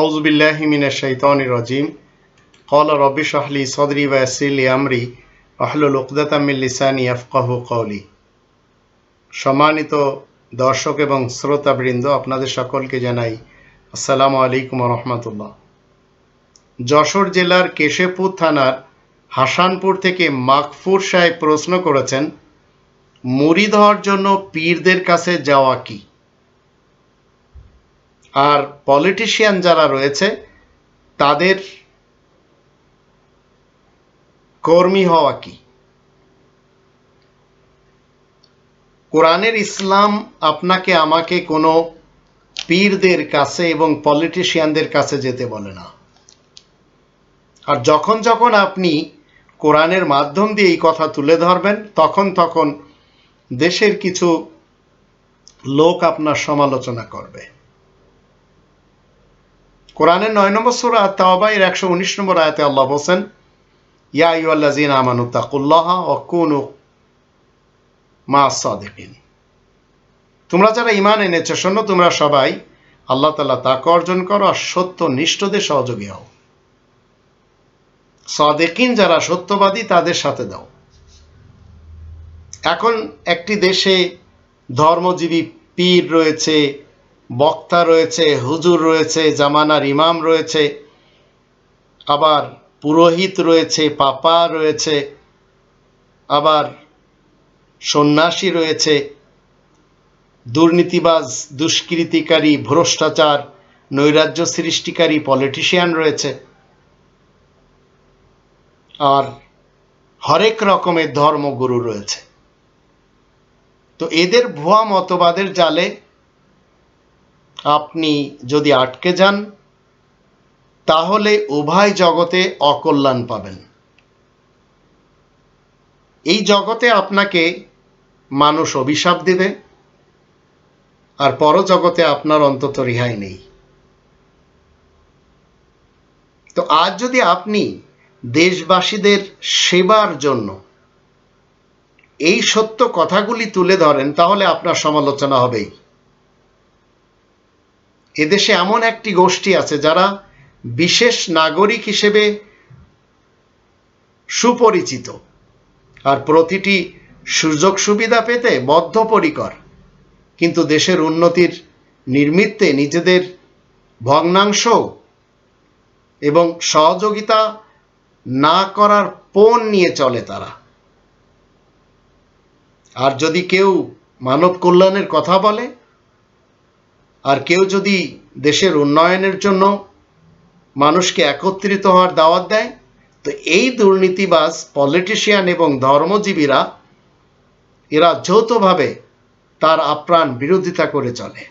আউজবিল্লাহ মিনা শৈতান রাজিম। কল রবি শাহলি সদরি ওয়াসিল আমরি আহলুল উকদাতামিল লিসানি আফকাহু কওলি। সম্মানিত দর্শক এবং শ্রোতাবৃন্দ, আপনাদের সকলকে জানাই আসসালামু আলাইকুম রহমতুল্লাহ। যশোর জেলার কেশেপুর থানার হাসানপুর থেকে মাকফুর সাহেব প্রশ্ন করেছেন, মুড়ি ধোয়ার জন্য পীরদের কাছে যাওয়া কি? আর পলিটিশিয়ান যারা রয়েছে, তাদের কর্মী হওয়া কি? কোরআনের ইসলাম আপনাকে, আমাকে কোনো পীরদের কাছে এবং পলিটিশিয়ানদের কাছে যেতে বলে না। আর যখন যখন আপনি কোরআনের মাধ্যম দিয়ে এই কথা তুলে ধরবেন, তখন তখন দেশের কিছু লোক আপনার সমালোচনা করবে। কোরআনের নয় নম্বর সুরা তাওবাইয়ের একশো উনিশ নম্বর আয়াতে আল্লাহ বলছেন, ইয়া ইউল্লাজিন আমানু তাকুল্লাহ ও কুনু মা সাদিকিন তোমরা যারা ইমান এনেছো, শোনো, তোমরা সবাই আল্লাহ তালা তাকে অর্জন করো আর সত্য নিষ্ঠদের সহযোগী হও। সাদেকিন যারা সত্যবাদী, তাদের সাথে দাও। এখন একটি দেশে ধর্মজীবী পীর রয়েছে বক্তা রয়েছে, হুজুর রয়েছে, জামানার ইমাম রয়েছে, আবার পুরোহিত রয়েছে, পাপা রয়েছে, আবার সন্ন্যাসী রয়েছে, দুর্নীতিবাজ, দুষ্কৃতিকারী, ভ্রষ্টাচার, নৈরাজ্য সৃষ্টিকারী, পলিটিশিয়ান রয়েছে। আর হরেক রকমের ধর্মগুরু রয়েছে। তো এদের ভুয়া মতবাদের জালে আপনি যদি আটকে যান, তাহলে উভয় জগতে অকল্যাণ পাবেন। এই জগতে আপনাকে মানুষ অভিশাপ দেবে, আর পরজগতে আপনার অন্তত রেহাই নেই। তো আজ যদি আপনি দেশবাসীদের সেবার জন্য এই সত্য কথাগুলি তুলে ধরেন, তাহলে আপনার সমালোচনা হবেই। এদেশে এমন একটি গোষ্ঠী আছে যারা বিশেষ নাগরিক হিসেবে সুপরিচিত। আর প্রতিটি সুযোগ সুবিধা পেতে বদ্ধপরিকর কিন্তু দেশের উন্নতির নির্মিত্তে নিজেদের ভগ্নাংশ এবং সহযোগিতা না করার পণ নিয়ে চলে তারা। আর যদি কেউ মানব কল্যাণের কথা বলে আর কেউ যদি দেশের উন্নয়নের জন্য মানুষকে একত্রিত হওয়ার দাওয়াত দেয়, তো এই দুর্নীতিবাজ পলিটিশিয়ান এবং ধর্মজীবীরা, এরা যৌথভাবে তার আপ্রাণ বিরোধিতা করে চলে।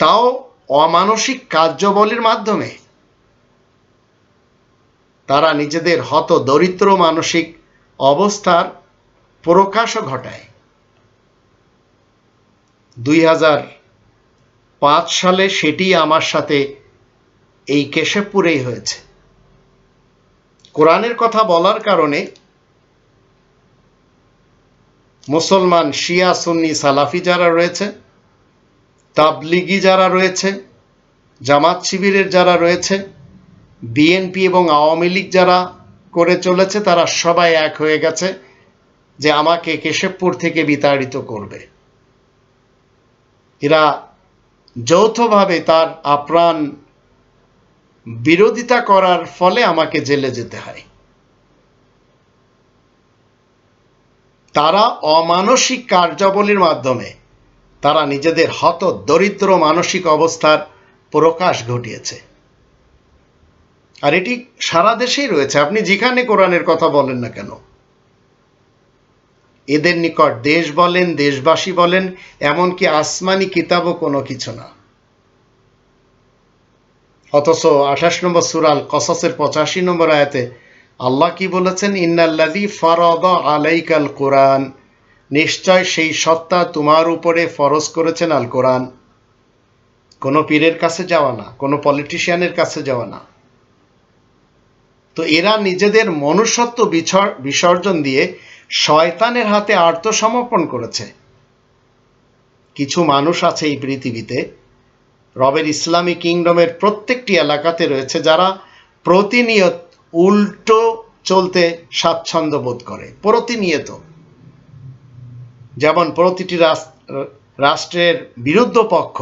তাও অমানসিক কার্যবলীর মাধ্যমে। তারা নিজেদের হত দরিদ্র মানসিক অবস্থার প্রকাশও ঘটায়। দুই পাঁচ সালে সেটি আমার সাথে এই কেশবপুরেই হয়েছে। কোরআনের কথা বলার কারণে মুসলমান শিয়া, সুন্নি, সালাফি যারা রয়েছে, তাবলিগি যারা রয়েছে, জামাত শিবিরের যারা রয়েছে, বিএনপি এবং আওয়ামী লীগ যারা করে চলেছে, তারা সবাই এক হয়ে গেছে যে আমাকে কেশবপুর থেকে বিতাড়িত করবে। এরা যৌথভাবে তার আপ্রাণ বিরোধিতা করার ফলে আমাকে জেলে যেতে হয়। তারা অমানসিক কার্যাবলীর মাধ্যমে তারা নিজেদের হত দরিদ্র মানসিক অবস্থার প্রকাশ ঘটিয়েছে। আর এটি সারা দেশেই রয়েছে। আপনি যেখানে কোরআনের কথা বলেন না কেন? এদের নিকট দেশ বলেন, দেশবাসী বলেন, এমনকি আসমানি কিতাবও কোনো কিছু না। অথচ আঠাশ নম্বর সুরাল কসাসের পঁচাশি নম্বর আয়াতে আল্লাহ কি বলেছেন? ইন্নাল্লাদি ফরদ আলাইকাল কোরআন। নিশ্চয় সেই সত্তা তোমার উপরে ফরজ করেছেন আল কোরআন কোনো পীরের কাছে যাওয়া না, কোনো পলিটিশিয়ানের কাছে যাওয়া না। তো এরা নিজেদের মনুষ্যত্ব বিসর্জন দিয়ে শয়তানের হাতে আত্মসমর্পণ করেছে। কিছু মানুষ আছে এই পৃথিবীতে, রবের ইসলামী কিংডমের প্রত্যেকটি এলাকাতে রয়েছে যারা প্রতিনিয়ত উল্টো চলতে স্বাচ্ছন্দ্য বোধ করে, প্রতিনিয়ত। যেমন প্রতিটি রাষ্ট্রের বিরুদ্ধ পক্ষ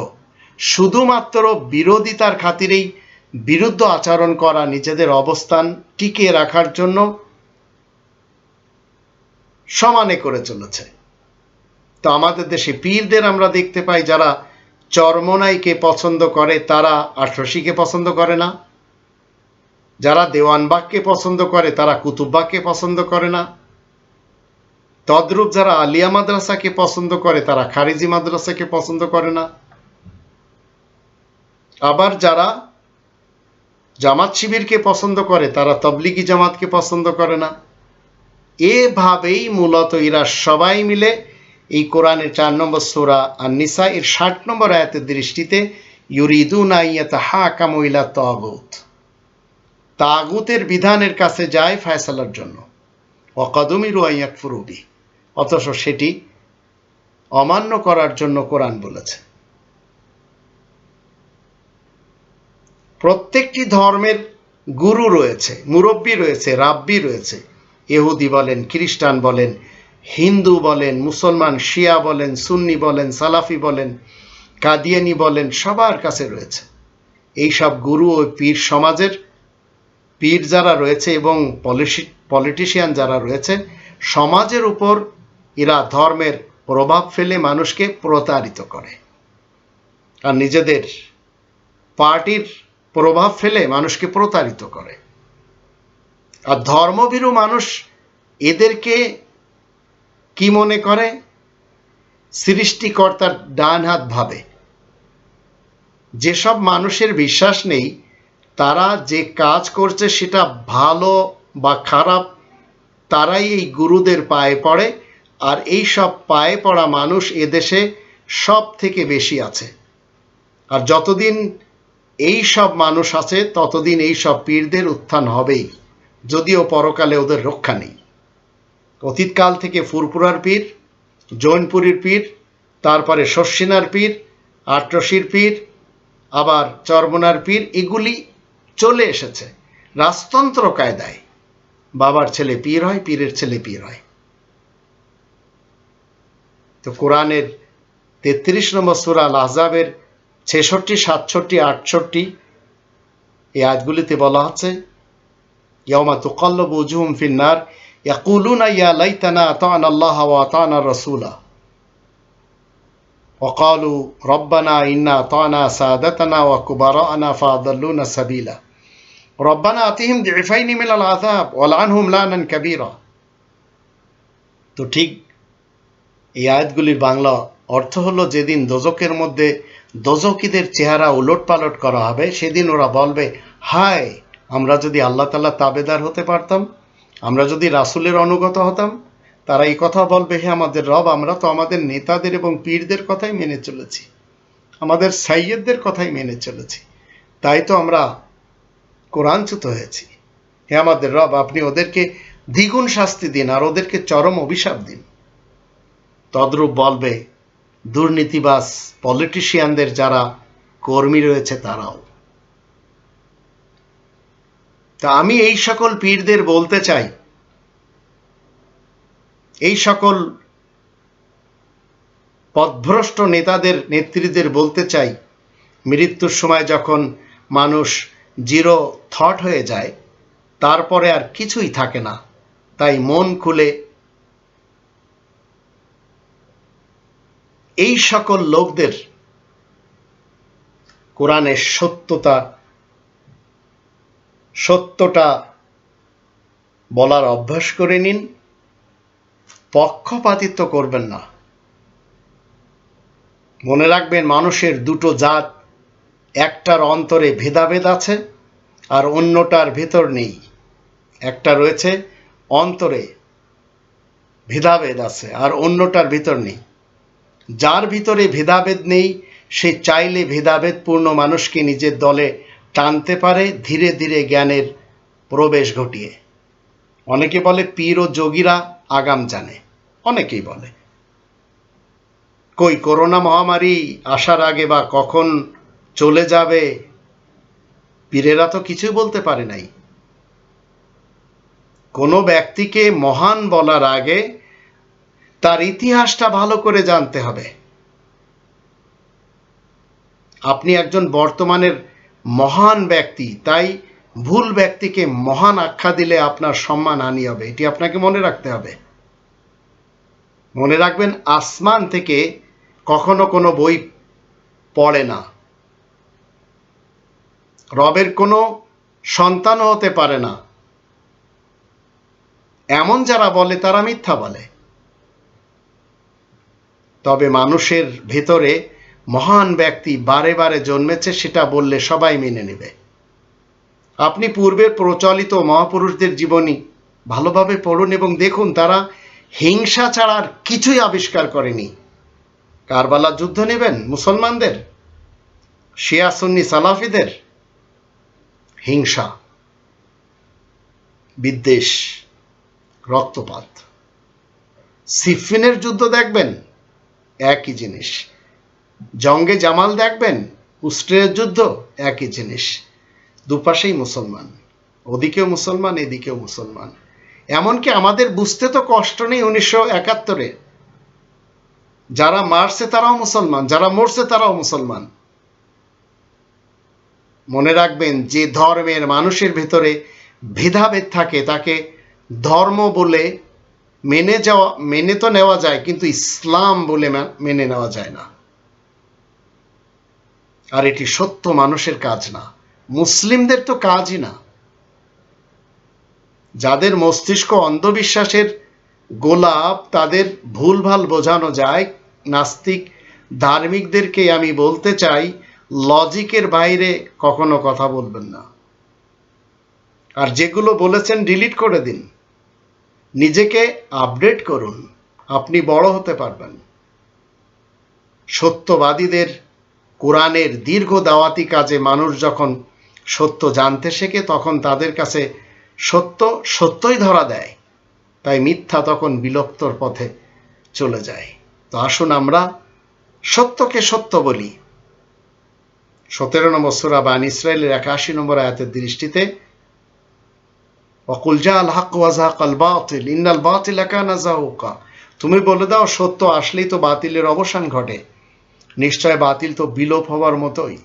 শুধুমাত্র বিরোধিতার খাতিরেই বিরুদ্ধ আচরণ করা নিজেদের অবস্থান টিকিয়ে রাখার জন্য সমানে করে চলেছে। তো আমাদের দেশে পীরদের আমরা দেখতে পাই যারা চরমনাইকে পছন্দ করে, তারা আঠারশিকে পছন্দ করে না। যারা দেওয়ানবাগকে পছন্দ করে, তারা কুতুববাগকে পছন্দ করে না। তদ্রূপ যারা আলিয়া মাদ্রাসাকে পছন্দ করে, তারা খারিজি মাদ্রাসাকে পছন্দ করে না। আবার যারা জামাত শিবিরকে পছন্দ করে, তারা তবলিগি জামাতকে পছন্দ করে না। এভাবেই মূলত এরা সবাই মিলে এই কোরআনের চার নম্বর সোরা আর নিসা এর ষাট নম্বর আয়াতের দৃষ্টিতে ইউরিদুন আইয়াত হা কামইলা তাগুত। তাগুতের বিধানের কাছে যায় ফায়সালার জন্য। অকদমির আইয়াক ফুরুবি অথচ সেটি অমান্য করার জন্য কোরআন বলেছে। প্রত্যেকটি ধর্মের গুরু রয়েছে, মুরব্বী রয়েছে, রাব্বি রয়েছে। ইহুদি বলেন, খ্রিস্টান বলেন, হিন্দু বলেন, মুসলমান, শিয়া বলেন, সুন্নি বলেন, সালাফি বলেন, কাদিয়ানি বলেন, সবার কাছে রয়েছে। এই সব গুরু ও পীর সমাজের পীর যারা রয়েছে এবং পলিটিশিয়ান যারা রয়েছে, সমাজের উপর এরা ধর্মের প্রভাব ফেলে মানুষকে প্রতারিত করে। আর নিজেদের পার্টির প্রভাব ফেলে মানুষকে প্রতারিত করে। আর ধর্মভীরু মানুষ এদেরকে কি মনে করে? সৃষ্টিকর্তার ডান হাত ভাবে। যেসব মানুষের বিশ্বাস নেই, তারা যে কাজ করছে সেটা ভালো বা খারাপ, তারাই এই গুরুদের পায়ে পড়ে। আর এই সব পায়ে পড়া মানুষ এদেশে সব থেকে বেশি আছে। আর যতদিন এই সব মানুষ আছে, ততদিন এই সব পীরদের উত্থান হবেই। যদিও পরকালে ওদের রক্ষা নেই। অতীতকাল থেকে ফুরপুরার পীর, জৈনপুরীর পীর, তারপরে শস্যিনার পীর, আট্রসির পীর, আবার চর্মনার পীর, এগুলি চলে এসেছে। রাজতন্ত্র কায়দায় বাবার ছেলে পীর হয়, পীরের ছেলে পীর হয়। তো কোরআনের তেত্রিশ নম্বর সুরাল আজাবের ছেষট্টি, সাতষট্টি, আটষট্টি এই আয়াতগুলিতে বলা হচ্ছে ইয়ামা তুকল্লব উজুহুম ফিন্নার ইয়াকুলুনা ইয়া লাইতানা আতানা আল্লাহ ওয়া আতানা রাসূলা وقالوا ربنا إنا أطعنا سادتنا وكبراءنا فأضلونا السبيلا ربنا آتهم ضعفين من العذاب ولعنهم লানান كبيرا তো ঠিক এই আয়াতগুলির বাংলা অর্থ হলো যেদিন দোজকের মধ্যে দোজকিদের চেহারা উলট পালট করা হবে সেদিন ওরা বলবে হায় আমরা যদি আল্লাহ তাল্লাহ তাবেদার হতে পারতাম, আমরা যদি রাসুলের অনুগত হতাম, তারা এই কথা বলবে, হে আমাদের রব, আমরা তো আমাদের নেতাদের এবং পীরদের কথাই মেনে চলেছি। আমাদের সাইয়েদদের কথাই মেনে চলেছি। তাই তো আমরা কোরআনচ্যুত হয়েছি। হে আমাদের রব, আপনি ওদেরকে দ্বিগুণ শাস্তি দিন আর ওদেরকে চরম অভিশাপ দিন। তদ্রূপ বলবে দুর্নীতিবাস পলিটিশিয়ানদের যারা কর্মী রয়েছে তারাও। তা আমি এই সকল পীরদের বলতে চাই। এই সকল পথভ্রষ্ট নেতাদের, নেত্রীদের বলতে চাই, মৃত্যুর সময় যখন মানুষ জিরো থট হয়ে যায়, তারপরে আর কিছুই থাকে না। তাই মন খুলে এই সকল লোকদের কোরআনের সত্যতা সত্যটা বলার অভ্যাস করে নিন, পক্ষপাতিত্ব করবেন না। মনে রাখবেন মানুষের দুটো জাত, একটার অন্তরে ভেদাভেদ আছে আর অন্যটার ভেতর নেই। একটা রয়েছে অন্তরে ভেদাভেদ আছে আর অন্যটার ভিতর নেই। যার ভিতরে ভেদাভেদ নেই, সে চাইলে ভেদাভেদপূর্ণ মানুষকে নিজের দলে টানতে পারে ধীরে ধীরে জ্ঞানের প্রবেশ ঘটিয়ে। অনেকে বলে পীর ও যোগীরা আগাম জানে, অনেকেই বলে। কই করোনা মহামারী আসার আগে বা কখন চলে যাবে, পীরেরা তো কিছুই বলতে পারে নাই। কোনো ব্যক্তিকে মহান বলার আগে তার ইতিহাসটা ভালো করে জানতে হবে। আপনি একজন বর্তমানের মহান ব্যক্তি, তাই ভুল ব্যক্তিকে মহান আখ্যা দিলে আপনার সম্মান হানি হবে। এটি আপনাকে মনে রাখতে হবে। মনে রাখবেন, আসমান থেকে কখনো কোনো বই পড়ে না। রবের কোনো সন্তানও হতে পারে না। এমন যারা বলে, তারা মিথ্যা বলে। তবে মানুষের ভেতরে মহান ব্যক্তি বারে বারে জন্মেছে, সেটা বললে সবাই মেনে নেবে। আপনি পূর্বের প্রচলিত মহাপুরুষদের জীবনী ভালোভাবে পড়ুন এবং দেখুন, তারা হিংসা ছাড়া আর কিছুই আবিষ্কার করেনি। কারবালা যুদ্ধ নেবেন মুসলমানদের? শিয়া সুন্নি সালাফিদের? হিংসা, বিদ্বেষ, রক্তপাত। সিফিনের যুদ্ধ দেখবেন? একই জিনিস। জঙ্গে জামাল দেখবেন উস্ট্রের যুদ্ধ একই জিনিস। দুপাশেই মুসলমান, ওদিকেও মুসলমান, এদিকেও মুসলমান। এমনকি আমাদের বুঝতে তো কষ্ট নেই উনিশশো একাত্তরে। যারা মারছে তারাও মুসলমান, যারা মরছে তারাও মুসলমান। মনে রাখবেন, যে ধর্মের মানুষের ভেতরে ভেদাভেদ থাকে, তাকে ধর্ম বলে মেনে যাওয়া, মেনে তো নেওয়া যায়, কিন্তু ইসলাম বলে মেনে নেওয়া যায় না। আর এটি সত্য মানুষের কাজ না। মুসলিমদের তো কাজই না। যাদের মস্তিষ্ক অন্ধবিশ্বাসের গোলাপ, তাদের ভুলভাল বোঝানো যায়। নাস্তিক ধার্মিকদেরকে আমি বলতে চাই, লজিকের বাইরে কখনো কথা বলবেন না। আর যেগুলো বলেছেন, ডিলিট করে দিন। নিজেকে আপডেট করুন। আপনি বড় হতে পারবেন। সত্যবাদীদের কোরআনের দীর্ঘ দাওয়াতি কাজে মানুষ যখন সত্য জানতে শেখে, তখন তাদের কাছে সত্য সত্যই ধরা দেয়। তাই মিথ্যা তখন বিলুপ্তর পথে চলে যায়। তো আসুন আমরা সত্যকে সত্য বলি। সতেরো নম্বর সুরা বান ইসরায়েলের একাশি নম্বর আয়াতের দৃষ্টিতে অকুল জা আল হক বাতিল বাতিল তুমি বলে দাও, সত্য আসলেই তো বাতিলের অবসান ঘটে। নিশ্চয় বাতিল তো বিলোপ হওয়ার মতোই।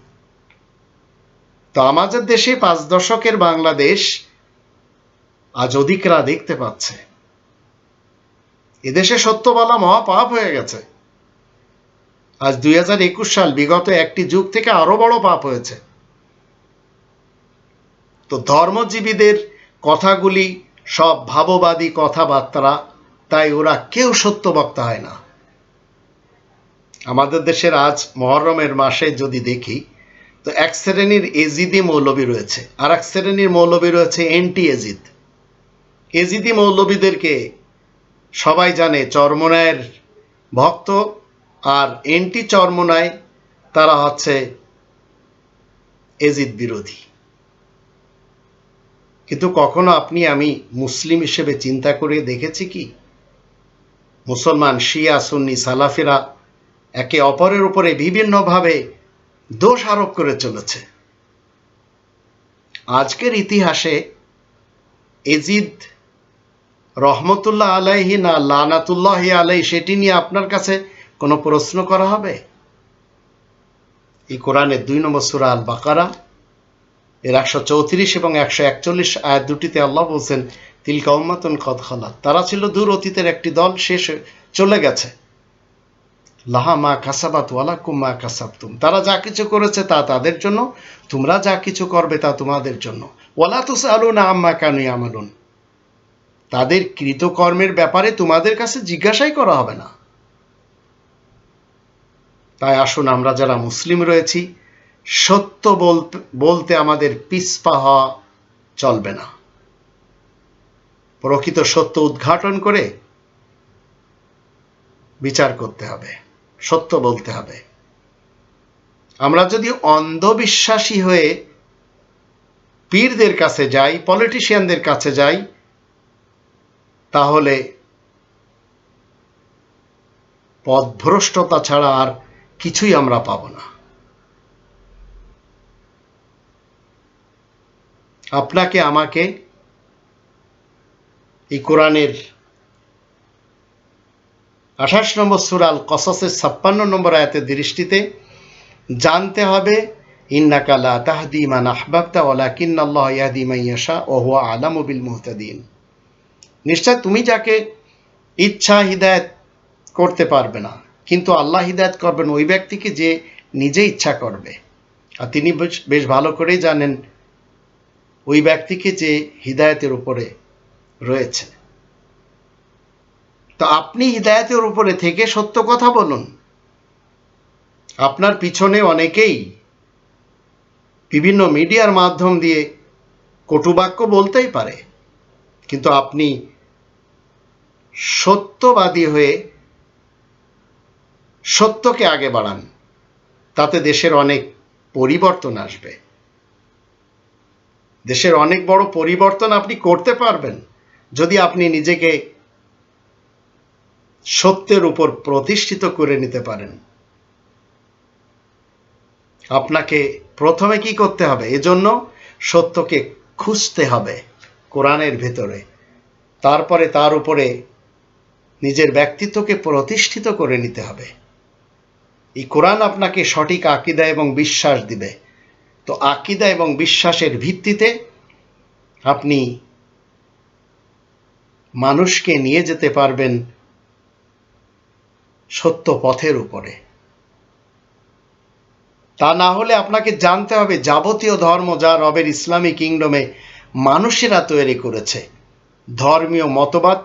তো আমাদের দেশে পাঁচ দশকের বাংলাদেশ আজ অধিকরা দেখতে পাচ্ছে। এদেশে সত্য বলা মহাপাপ হয়ে গেছে। আজ দুই হাজার একুশ সাল বিগত একটি যুগ থেকে আরও বড় পাপ হয়েছে। তো ধর্মজীবীদের কথাগুলি সব ভাববাদী কথাবার্তা, তাই ওরা কেউ সত্য বক্তা হয় না। আমাদের দেশের আজ মহরমের মাসে যদি দেখি, তো এক শ্রেণির এজিদি মৌলবী রয়েছে, আর এক শ্রেণির মৌলবী রয়েছে এন্টি এজিদ এজিদি মৌলবীদেরকে সবাই জানে, চর্মনায়ের ভক্ত, আর এন্টি চর্মনায় তারা হচ্ছে এজিদ বিরোধী। কিন্তু কখনো আপনি আমি মুসলিম হিসেবে চিন্তা করে দেখেছি কি? মুসলমান শিয়া, সুন্নি, সালাফিরা একে অপরের উপরে বিভিন্নভাবে দোষ আরোপ করে চলেছে। আজকের ইতিহাসে এজিদ রহমতুল্লাহ আলাইহি না লানাতুল্লাহ আলাই সেটি নিয়ে আপনার কাছে কোনো প্রশ্ন করা হবে? এই কোরআনের দুই নম্বর সুরা আল বাকারা এর একশো চৌত্রিশ এবং একশো একচল্লিশ আয়াত দুটিতে আল্লাহ বলছেন, তিলকা উম্মাতুন খালাত। তারা ছিল দূর অতীতের একটি দল শেষ চলে গেছে। লাহা মা কাসাবাত ওয়ালা কুম্মা কাসাবতুম। তারা যা কিছু করেছে তা তাদের জন্য, তোমরা যা কিছু করবে তা তোমাদের জন্য। ওয়ালা তুস আলু না আম্মা কানু আমালুন তাদের কৃতকর্মের ব্যাপারে তোমাদের কাছে জিজ্ঞাসাই করা হবে না। তাই আসুন আমরা যারা মুসলিম রয়েছি, সত্য বলতে আমাদের পিসপা হওয়া চলবে না। প্রকৃত সত্য উদ্ঘাটন করে বিচার করতে হবে। সত্য বলতে হবে। আমরা যদি অন্ধবিশ্বাসী হয়ে পীরদের কাছে যাই পলিটিশিয়ানদের কাছে যাই, তাহলে পদভ্রষ্টতা ছাড়া আর কিছুই আমরা পাব না। আপনাকে, আমাকে এই কোরআনের আঠাশ নম্বর সুরাল কসসের ছাপ্পান্ন নম্বর আয়াতের দৃষ্টিতে জানতে হবে, ইন্নাকা লা তাহদি মান আহবাবতা ওয়ালাকিন আল্লাহ ইয়াহদি মান ইয়াশা ওয়া হুয়া আলামু বিল মুহতাদিন। নিশ্চয় তুমি যাকে ইচ্ছা হিদায়ত করতে পারবে না, কিন্তু আল্লাহ হিদায়ত করবেন ওই ব্যক্তিকে যে নিজে ইচ্ছা করবে। আর তিনি বেশ ভালো করেই জানেন ওই ব্যক্তিকে যে হিদায়তের উপরে রয়েছে। তো আপনি হিদায়তের উপরে থেকে সত্য কথা বলুন। আপনার পিছনে অনেকেই বিভিন্ন মিডিয়ার মাধ্যম দিয়ে কটুবাক্য বলতেই পারে, কিন্তু আপনি সত্যবাদী হয়ে সত্যকে আগে বাড়ান, তাতে দেশের অনেক পরিবর্তন আসবে। দেশের অনেক বড় পরিবর্তন আপনি করতে পারবেন যদি আপনি নিজেকে সত্যের উপর প্রতিষ্ঠিত করে নিতে পারেন। আপনাকে প্রথমে কি করতে হবে? এজন্য সত্যকে খুঁজতে হবে কোরআনের ভেতরে। তারপরে তার উপরে নিজের ব্যক্তিত্বকে প্রতিষ্ঠিত করে নিতে হবে। এই কোরআন আপনাকে সঠিক আকিদা এবং বিশ্বাস দিবে। তো আকিদা এবং বিশ্বাসের ভিত্তিতে আপনি মানুষকে নিয়ে যেতে পারবেন সত্য পথের উপরে। তা না হলে আপনাকে জানতে হবে যাবতীয় ধর্ম যা রবের ইসলামী কিংডমে মানুষেরা তৈরি করেছে। ধর্মীয় মতবাদ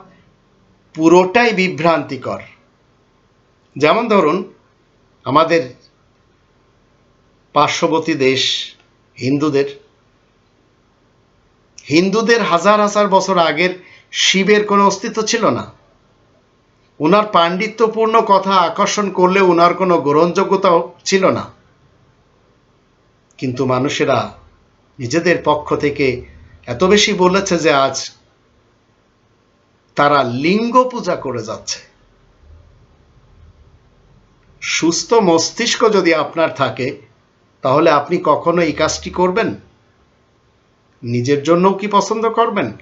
পুরোটাই বিভ্রান্তিকর। যেমন ধরুন, আমাদের পার্শ্ববর্তী দেশ হিন্দুদের। হিন্দুদের হাজার হাজার বছর আগের শিবের কোনো অস্তিত্ব ছিল না। ওনার পাণ্ডিত্যপূর্ণ কথা আকর্ষণ করলে ওনার কোনো গ্রহণযোগ্যতাও ছিল না। কিন্তু মানুষেরা নিজেদের পক্ষ থেকে এত বেশি বলেছে যে আজ তারা লিঙ্গ পূজা করে যাচ্ছে। সুস্থ মস্তিষ্ক যদি আপনার থাকে, তাহলে আপনি কখনো এই কাজটি করবেন? নিজের জন্যও কি পছন্দ করবেন?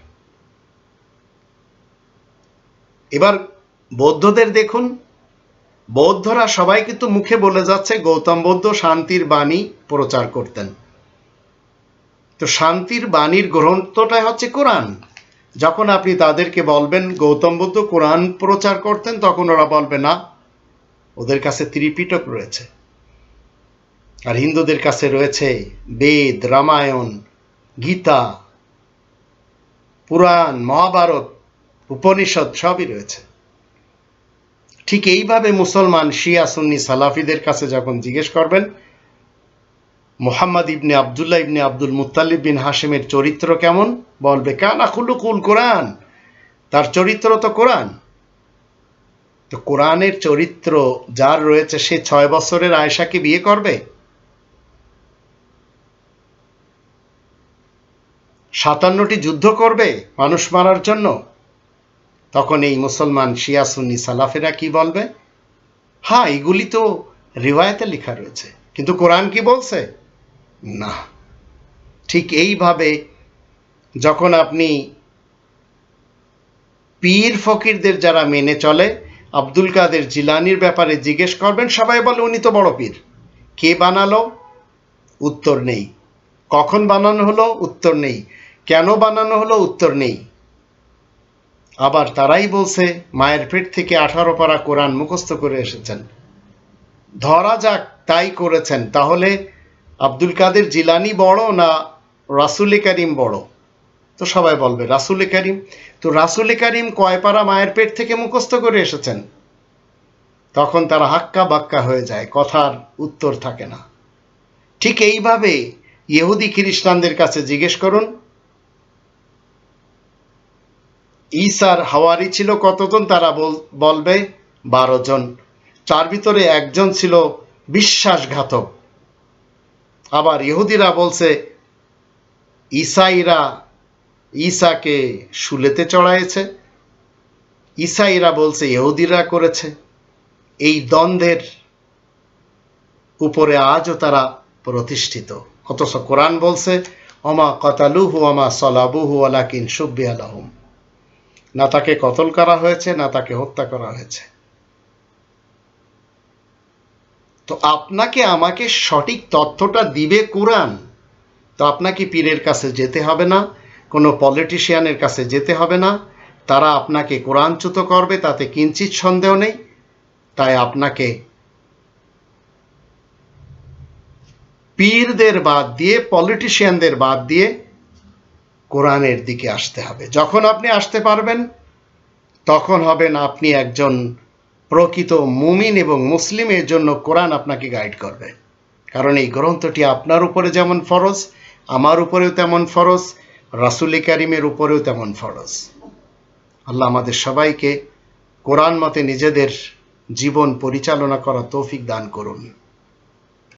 এবার বৌদ্ধদের দেখুন। বৌদ্ধরা সবাই কিন্তু মুখে বলে যাচ্ছে, গৌতম বৌদ্ধ শান্তির বাণী প্রচার করতেন। তো শান্তির বাণীর গ্রন্থটাই হচ্ছে কোরআন। যখন আপনি তাদেরকে বলবেন, গৌতম বুদ্ধ কোরআন প্রচার করতেন, তখন ওরা বলবে, না, ওদের কাছে ত্রিপিটক রয়েছে। আর হিন্দুদের কাছে রয়েছে বেদ, রামায়ণ, গীতা, পুরাণ, মহাভারত, উপনিষদ সবই রয়েছে। ঠিক এইভাবে মুসলমান শিয়া, সুন্নি, সালাফিদের কাছে যখন জিজ্ঞেস করবেন, মোহাম্মদ ইবনে আবদুল্লাহ ইবনে আব্দুল মুতালিব বিন হাসিমের চরিত্র কেমন? বলবে, কানা কোরআন। তার চরিত্র তো কোরআন। তো কোরআনের চরিত্র যার রয়েছে, সে ছয় বছরের আয়সাকে বিয়ে করবে? সাতান্নটি যুদ্ধ করবে মানুষ মারার জন্য? তখন এই মুসলমান শিয়া সুন্নি সালাফেরা কি বলবে? হ্যাঁ এগুলি তো রিওয়ায়তে লেখা রয়েছে। কিন্তু কোরআন কি বলছে? না। ঠিক এইভাবে যখন আপনি পীর ফকিরদের যারা মেনে চলে, আব্দুল কাদের জিলানির ব্যাপারে জিজ্ঞেস করবেন, সবাই বলে উনি তো বড় পীর। কে বানালো? উত্তর নেই। কখন বানানো হলো? উত্তর নেই। কেন বানানো হলো? উত্তর নেই। আবার তারাই বলছে, মায়ের পেট থেকে আঠারো পারা কোরআন মুখস্থ করে এসেছেন। ধরা যাক, তাই করেছেন। তাহলে আব্দুল কাদের জিলানি বড় না রাসুল করিম বড়? তো সবাই বলবে, রাসুল করিম? তো রাসুল করিম কয় পারা মায়ের পেট থেকে মুখস্থ করে এসেছেন? তখন তারা হাক্কা বাক্কা হয়ে যায়, কথার উত্তর থাকে না। ঠিক এইভাবে ইহুদি খ্রিস্টানদের কাছে জিজ্ঞেস করুন ঈসার হাওয়ারি ছিল কতজন তারা বলবে? বারো জন। তার ভিতরে একজন ছিল বিশ্বাসঘাতক। আবার ইহুদিরা বলছে ইসাইরা ঈসাকে শুলেতে চড়াইছে। ইসাইরা বলছে, ইহুদিরা করেছে। এই দ্বন্দ্বের উপরে আজও তারা প্রতিষ্ঠিত। অথচ কোরআন বলছে অমা কতালুহু অমা সলাবুহু আলাকিন সুব্বি আলহম না তাকে কতল করা হয়েছে, না তাকে হত্যা করা হয়েছে। তো আপনাকে আমাকে সঠিক তথ্যটা দিবে কোরআন, তো আপনাকে পীরের কাছে যেতে হবে না, কোনো পলিটিশিয়ানের কাছে যেতে হবে না, তারা আপনাকে কোরআনচ্যুত করবে, তাতে কিঞ্চিত সন্দেহ নেই, তাই আপনাকে পীরদের বাদ দিয়ে, পলিটিশিয়ানদের বাদ দিয়ে কোরআনের দিকে আসতে হবে। যখন আপনি আসতে পারবেন, তখন হবেন আপনি একজন প্রকৃত মুমিন এবং মুসলিমের জন্য কোরআন আপনাকে গাইড করবে। কারণ এই গ্রন্থটি আপনার উপরে যেমন ফরজ, আমার উপরেও তেমন ফরজ, রাসুল করিমের উপরেও তেমন ফরজ। আল্লাহ আমাদের সবাইকে কোরআন মতে নিজেদের জীবন পরিচালনা করা তৌফিক দান করুন।